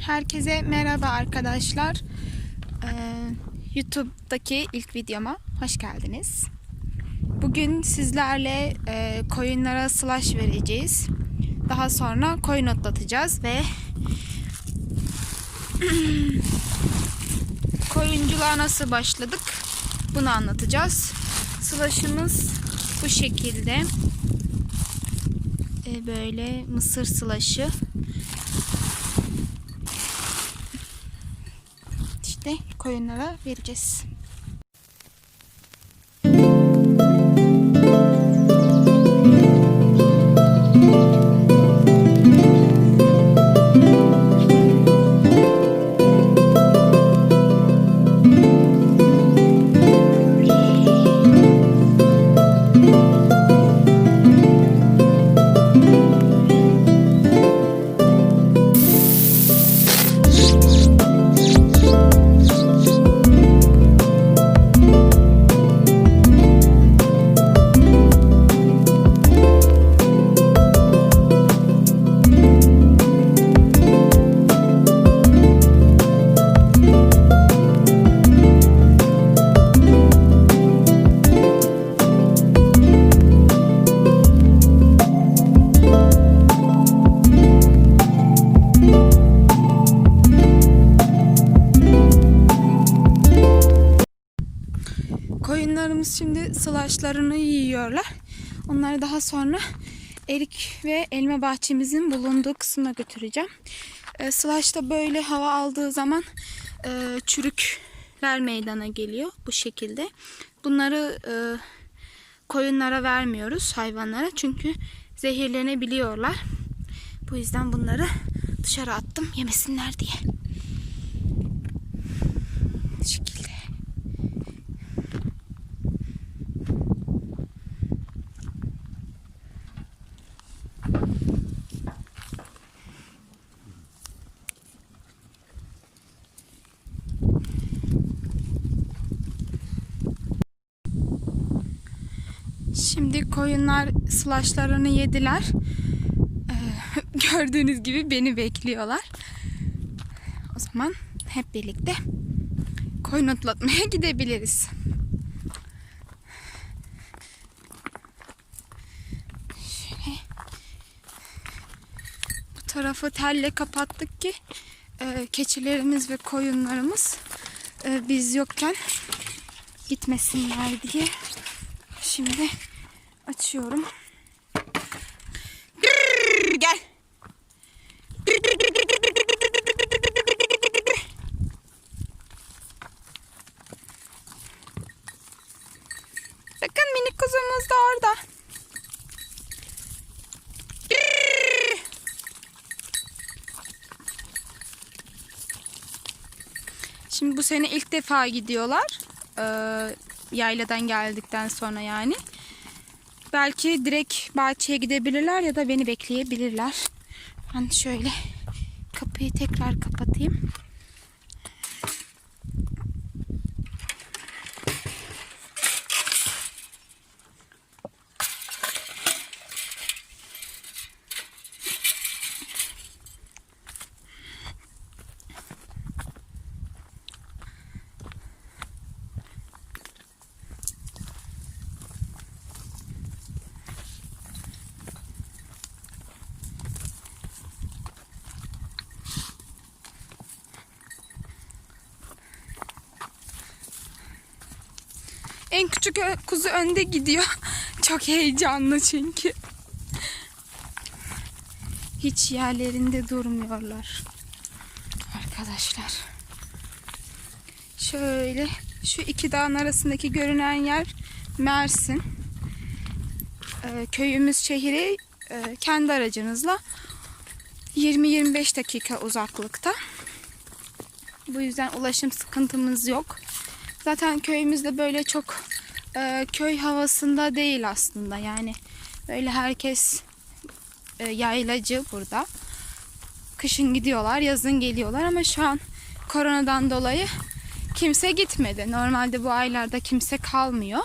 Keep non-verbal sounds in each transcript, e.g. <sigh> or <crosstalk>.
Herkese merhaba arkadaşlar. Ee, YouTube'daki ilk videoma hoş geldiniz. Bugün sizlerle e, koyunlara slash vereceğiz. Daha sonra koyun otlatacağız ve <clears throat> koyunculuğa nasıl başladık bunu anlatacağız. Slash'ımız bu şekilde. Ee, böyle mısır slaşı. İşte koyunlara vereceğiz. Şimdi sılaçlarını yiyorlar. Onları daha sonra erik ve elma bahçemizin bulunduğu kısma götüreceğim. E, sılaçta böyle hava aldığı zaman e, çürükler meydana geliyor bu şekilde. Bunları e, koyunlara vermiyoruz hayvanlara çünkü zehirlenebiliyorlar. Bu yüzden bunları dışarı attım yemesinler diye. Bu şekilde. Şimdi koyunlar sılaçlarını yediler. Ee, <laughs> gördüğünüz gibi beni bekliyorlar. O zaman hep birlikte koyun otlatmaya <laughs> gidebiliriz. Şöyle bu tarafı telle kapattık ki e, keçilerimiz ve koyunlarımız e, biz yokken gitmesinler diye. Şimdi açıyorum. Gel. Bakın minik kuzumuz da orada. Şimdi bu sene ilk defa gidiyorlar. Ee, yayladan geldikten sonra yani. Belki direkt bahçeye gidebilirler ya da beni bekleyebilirler. Ben şöyle kapıyı tekrar kapatayım. En küçük kuzu önde gidiyor. <laughs> Çok heyecanlı çünkü. Hiç yerlerinde durmuyorlar. Arkadaşlar. Şöyle şu iki dağın arasındaki görünen yer Mersin. Ee, köyümüz şehri e, kendi aracınızla 20-25 dakika uzaklıkta. Bu yüzden ulaşım sıkıntımız yok. Zaten köyümüzde böyle çok e, köy havasında değil aslında. Yani böyle herkes e, yaylacı burada. Kışın gidiyorlar, yazın geliyorlar ama şu an koronadan dolayı kimse gitmedi. Normalde bu aylarda kimse kalmıyor.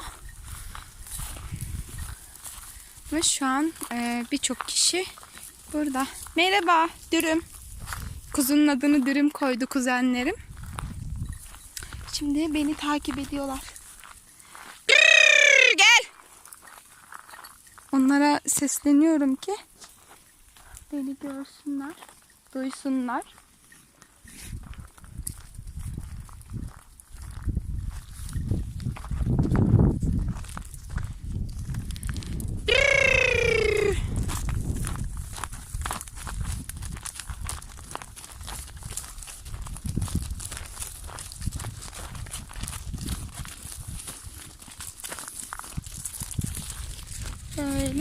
Ve şu an e, birçok kişi burada. Merhaba, dürüm. Kuzunun adını dürüm koydu kuzenlerim. Şimdi beni takip ediyorlar. Gel. Onlara sesleniyorum ki beni görsünler, duysunlar.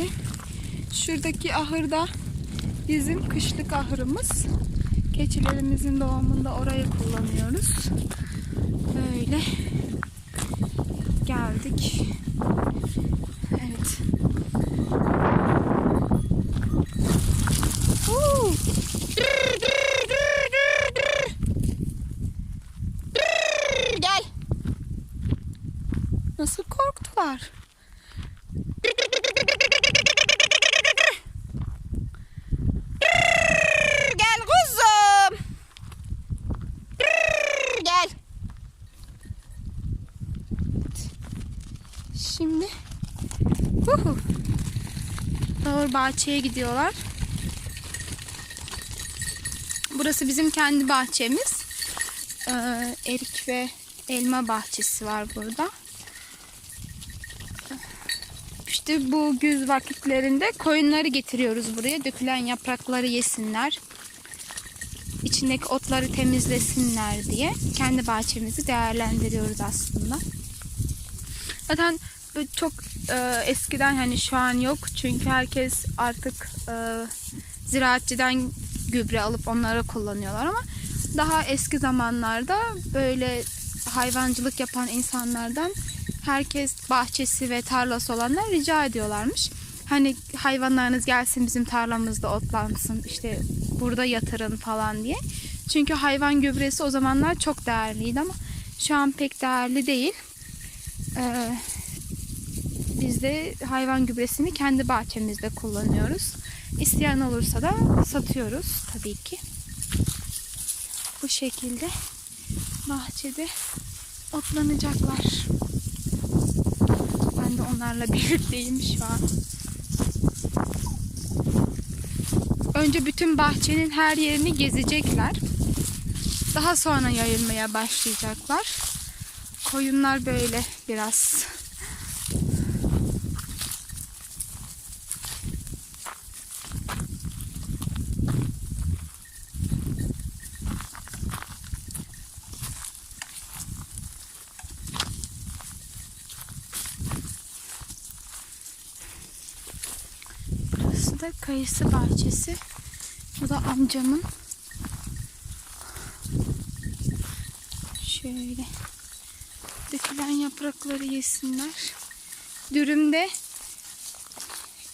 Böyle. Şuradaki ahırda bizim kışlık ahırımız. Keçilerimizin doğumunda orayı kullanıyoruz. Böyle geldik. Evet. Gel. Nasıl korktular? Gel kuzum. Gel. Şimdi Huhu. Bahçeye gidiyorlar. Burası bizim kendi bahçemiz. Ee, erik ve elma bahçesi var burada. İşte bu güz vakitlerinde koyunları getiriyoruz buraya. Dökülen yaprakları yesinler. İçindeki otları temizlesinler diye kendi bahçemizi değerlendiriyoruz aslında. Zaten bu çok e, eskiden hani şu an yok. Çünkü herkes artık e, ziraatçıdan gübre alıp onları kullanıyorlar ama daha eski zamanlarda böyle hayvancılık yapan insanlardan herkes bahçesi ve tarlası olanlar rica ediyorlarmış. Hani hayvanlarınız gelsin bizim tarlamızda otlansın işte burada yatırın falan diye. Çünkü hayvan gübresi o zamanlar çok değerliydi ama şu an pek değerli değil. Ee, biz de hayvan gübresini kendi bahçemizde kullanıyoruz. İsteyen olursa da satıyoruz tabii ki. Bu şekilde bahçede otlanacaklar. Ben de onlarla <laughs> birlikteyim şu an. Önce bütün bahçenin her yerini gezecekler. Daha sonra yayılmaya başlayacaklar. Koyunlar böyle biraz Burası da kayısı bahçesi. Bu da amcamın. Şöyle. Dökülen yaprakları yesinler. Dürümde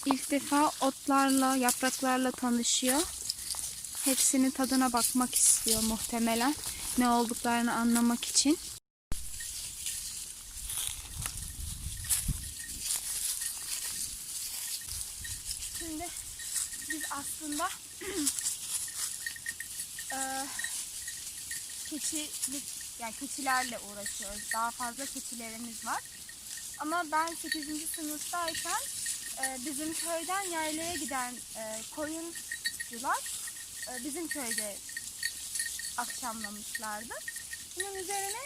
ilk defa otlarla, yapraklarla tanışıyor. Hepsinin tadına bakmak istiyor muhtemelen. Ne olduklarını anlamak için. Şimdi biz aslında eee <clears throat> keçilik yani keçilerle uğraşıyoruz. Daha fazla keçilerimiz var. Ama ben 8. sınıftayken e, bizim köyden yaylaya giden e, koyuncular e, bizim köyde akşamlamışlardı. Bunun üzerine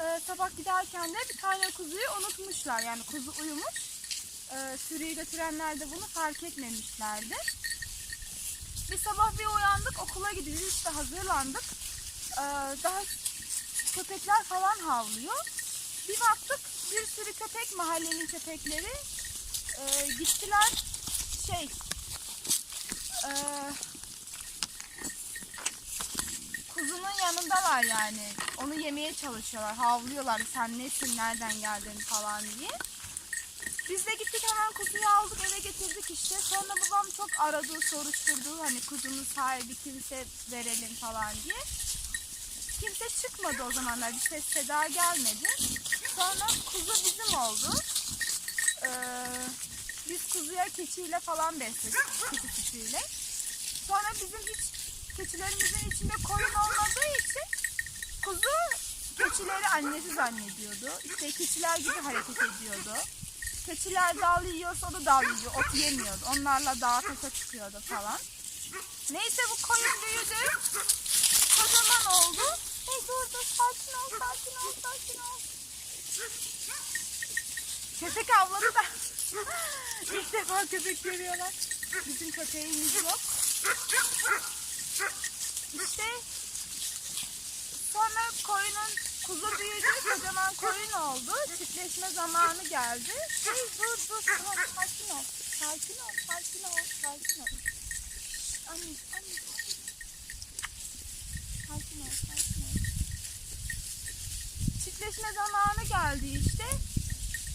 e, sabah giderken de bir tane kuzuyu unutmuşlar. Yani kuzu uyumuş. E, sürüyü götürenler de bunu fark etmemişlerdi. Bir sabah bir uyandık okula gidiyoruz işte hazırlandık. Ee, daha köpekler falan havlıyor. Bir baktık bir sürü köpek mahallenin köpekleri e, gittiler şey e, kuzunun yanındalar yani. Onu yemeye çalışıyorlar. Havlıyorlar sen nesin nereden geldin falan diye. Biz de gittik hemen kuzuyu aldık eve getirdik işte. Sonra babam çok aradı soruşturdu hani kuzunun sahibi kimse verelim falan diye. Kimse çıkmadı o zamanlar bir ses seda gelmedi. Sonra kuzu bizim oldu. Ee, biz kuzuya keçiyle falan besledik. Keçi sütüyle. Sonra bizim hiç keçilerimizin içinde koyun olmadığı için kuzu keçileri annesi zannediyordu. İşte keçiler gibi hareket ediyordu. Keçiler dal yiyorsa o da dal yiyor. Ot yemiyordu. Onlarla dağa taşa çıkıyordu falan. Neyse bu koyun büyüdü. Kocaman oldu. Hey dur dur sakin ol sakin ol sakin ol. Köpek avladı da. <laughs> İlk defa köpek görüyorlar. Bizim köpeğimiz yok. İşte sonra koyunun kuzu büyüdü, kocaman koyun oldu. Çiftleşme zamanı geldi. Hey dur dur sakin ol. Sakin ol, sakin ol, sakin ol. Anne, anne. Sakin ol, sakin ol. Çiftleşme zamanı geldi işte.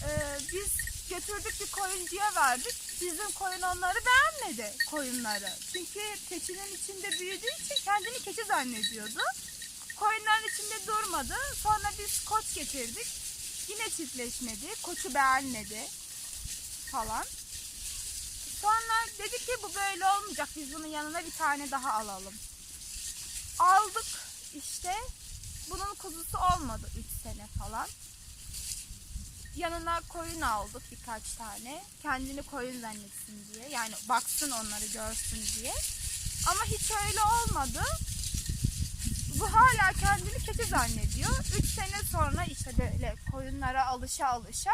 Ee, biz götürdük bir koyuncuya verdik. Bizim koyun onları beğenmedi koyunları. Çünkü keçinin içinde büyüdüğü için kendini keçi zannediyordu. Koyunların içinde durmadı. Sonra biz koç getirdik. Yine çiftleşmedi. Koçu beğenmedi falan. Sonra dedik ki bu böyle olmayacak. Biz bunun yanına bir tane daha alalım. Aldık işte. Bunun kuzusu olmadı 3 sene falan. Yanına koyun aldık birkaç tane. Kendini koyun zannetsin diye. Yani baksın onları görsün diye. Ama hiç öyle olmadı. Bu hala kendini keçi zannediyor. 3 sene sonra işte böyle koyunlara alışa alışa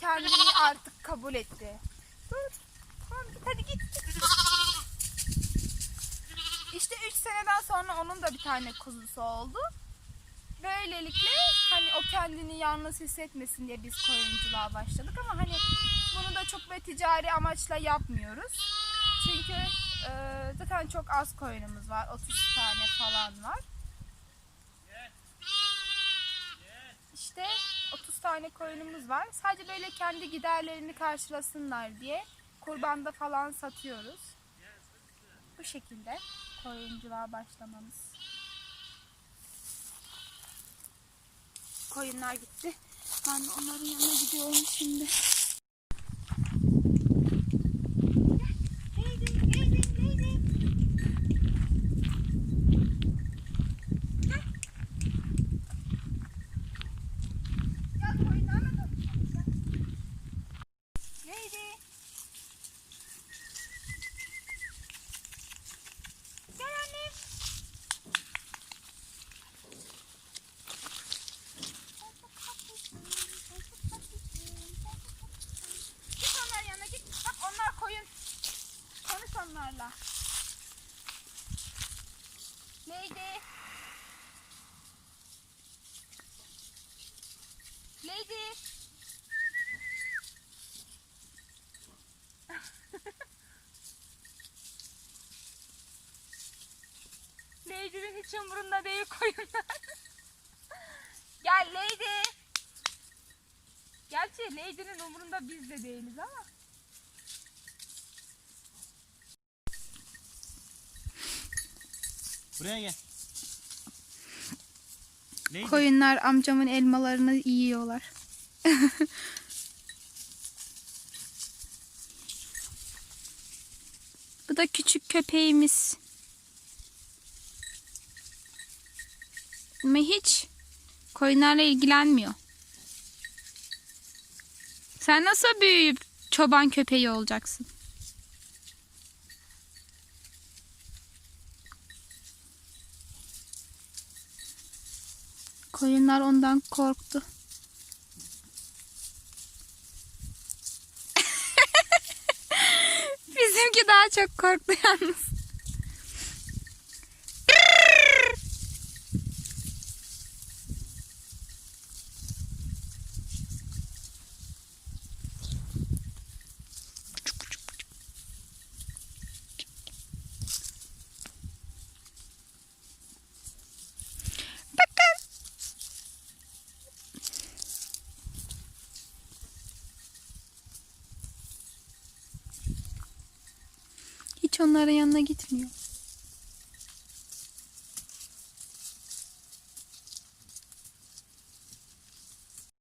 kendini artık kabul etti. Dur. Tamam git hadi git. İşte 3 seneden sonra onun da bir tane kuzusu oldu. Böylelikle hani o kendini yalnız hissetmesin diye biz koyunculuğa başladık ama hani bunu da çok böyle ticari amaçla yapmıyoruz. Çünkü e, zaten çok az koyunumuz var. 30 tane falan var. İşte 30 tane koyunumuz var. Sadece böyle kendi giderlerini karşılasınlar diye kurbanda falan satıyoruz. Bu şekilde koyunculuğa başlamamız. Koyunlar gitti. Ben onların yanına gidiyorum şimdi. Lady, lady, lady. Gel. Gel koyunlarla konuşalım. Gel. Lady. Gel anne. Git onların yanına git. Bak onlar koyun. Konuş onlarla. Lady. Lady. <laughs> Lady'nin hiç umurunda değil koyunlar. <laughs> Gel Lady. Gerçi Lady'nin umurunda biz de değiliz ama. Buraya gel. Lady. Koyunlar amcamın elmalarını yiyorlar. <laughs> Bu da küçük köpeğimiz. Ama hiç koyunlarla ilgilenmiyor. Sen nasıl büyüyüp çoban köpeği olacaksın? Koyunlar ondan korktu. <laughs> Bizimki daha çok korktu yalnız. Bakın. Hiç onların yanına gitmiyor.